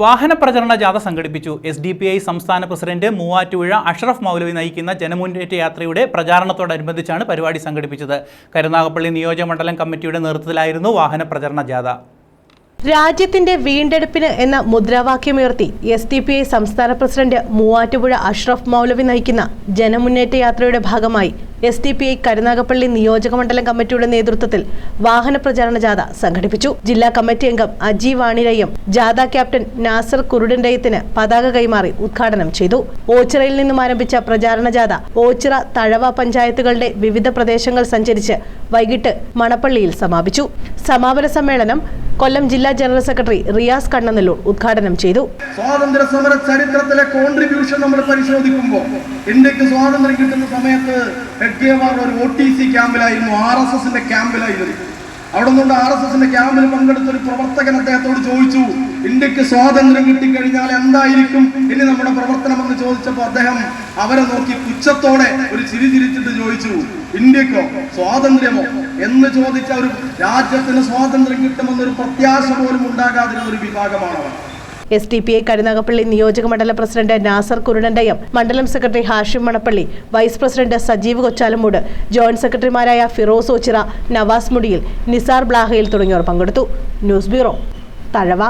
വാഹന പ്രചരണ ജാഥ സംഘടിപ്പിച്ചു. എസ് ഡി പി ഐ സംസ്ഥാന പ്രസിഡന്റ് മൂവാറ്റുപുഴ അഷ്റഫ് മൗലവി നയിക്കുന്ന ജനമുന്നേറ്റ യാത്രയുടെ പ്രചാരണത്തോടനുബന്ധിച്ചാണ് പരിപാടി സംഘടിപ്പിച്ചത്. കരുനാഗപ്പള്ളി നിയോജകമണ്ഡലം കമ്മിറ്റിയുടെ നേതൃത്വത്തിലായിരുന്നു വാഹന പ്രചരണ ജാഥ. രാജ്യത്തിന്റെ വീണ്ടെടുപ്പിന് എന്ന മുദ്രാവാക്യമുയർത്തി എസ് ഡി പി ഐ സംസ്ഥാന പ്രസിഡന്റ് മൂവാറ്റുപുഴ അഷ്റഫ് മൗലവി നയിക്കുന്ന ജനമുന്നേറ്റ യാത്രയുടെ ഭാഗമായി S D P I Karunagappally നിയോജകമണ്ഡലം കമ്മിറ്റിയുടെ നേതൃത്വത്തിൽ വാഹന പ്രചാരണ ജാഥ സംഘടിപ്പിച്ചു. ജില്ലാ കമ്മിറ്റി അംഗം അജി വാണിരയും ജാഥ ക്യാപ്റ്റൻ നാസർ കുരുടൻഡയത്തിന് പതാക കൈമാറി ഉദ്ഘാടനം ചെയ്തു. ഓച്ചിറയിൽ നിന്നും ആരംഭിച്ച പ്രചാരണ ജാഥ ഓച്ചിറ തഴവ പഞ്ചായത്തുകളുടെ വിവിധ പ്രദേശങ്ങൾ സഞ്ചരിച്ച് വൈകിട്ട് മണപ്പള്ളിയിൽ സമാപിച്ചു. സമാപന സമ്മേളനം കൊല്ലം ജില്ലാ ജനറൽ സെക്രട്ടറി റിയാസ് കണ്ണനല്ലൂർ ഉദ്ഘാടനം ചെയ്തു. സ്വാതന്ത്ര്യ സമര ചരിത്രത്തിലെ കോൺട്രിബ്യൂഷൻ നമ്മൾ പരിശോധിക്കുമ്പോൾ ഇന്ത്യയ്ക്ക് സ്വാതന്ത്ര്യം കിട്ടുന്ന സമയത്ത് ഒരു ഒ ടി സി ക്യാമ്പിലായിരുന്നു ആർ എസ് എസിന്റെ ക്യാമ്പിലായിരുന്നു. അവിടെ നിന്നുകൊണ്ട് ആർ എസ് എസിന്റെ ക്യാമ്പിൽ പങ്കെടുത്ത ഒരു പ്രവർത്തകൻ അദ്ദേഹത്തോട് ചോദിച്ചു ഇന്ത്യയ്ക്ക് സ്വാതന്ത്ര്യം കിട്ടിക്കഴിഞ്ഞാൽ എന്തായിരിക്കും? ഇനി നമ്മുടെ പ്രവർത്തനം ചോദിച്ചപ്പോൾ അദ്ദേഹം അവരെ നോക്കി പുച്ഛത്തോടെ ഒരു ചിരി ചിരിച്ചിട്ട് ചോദിച്ചു ഇന്ത്യക്കോ സ്വാതന്ത്ര്യമോ? എന്ന് ചോദിച്ച ഒരു രാജ്യത്തിന് സ്വാതന്ത്ര്യം കിട്ടുമെന്നൊരു പ്രത്യാശ പോലും ഉണ്ടാകാതിരുന്ന ഒരു വിഭാഗമാണ് അവർ. S T P I Karunagappally നിയോജക മണ്ഡല പ്രസിഡന്റ് നാസർ കുരുണണ്ടയം മണ്ഡലം secretary Hashim Manappally vice president Sajeev Kochalamoodu joint സെക്രട്ടറിമാരായ ഫിറോസ് ഓച്ചിറ നവാസ് മുടിയിൽ നിസാർ ബ്ലാഹയിൽ തുടങ്ങിയവർ പങ്കെടുത്തു. News bureau Thazhava.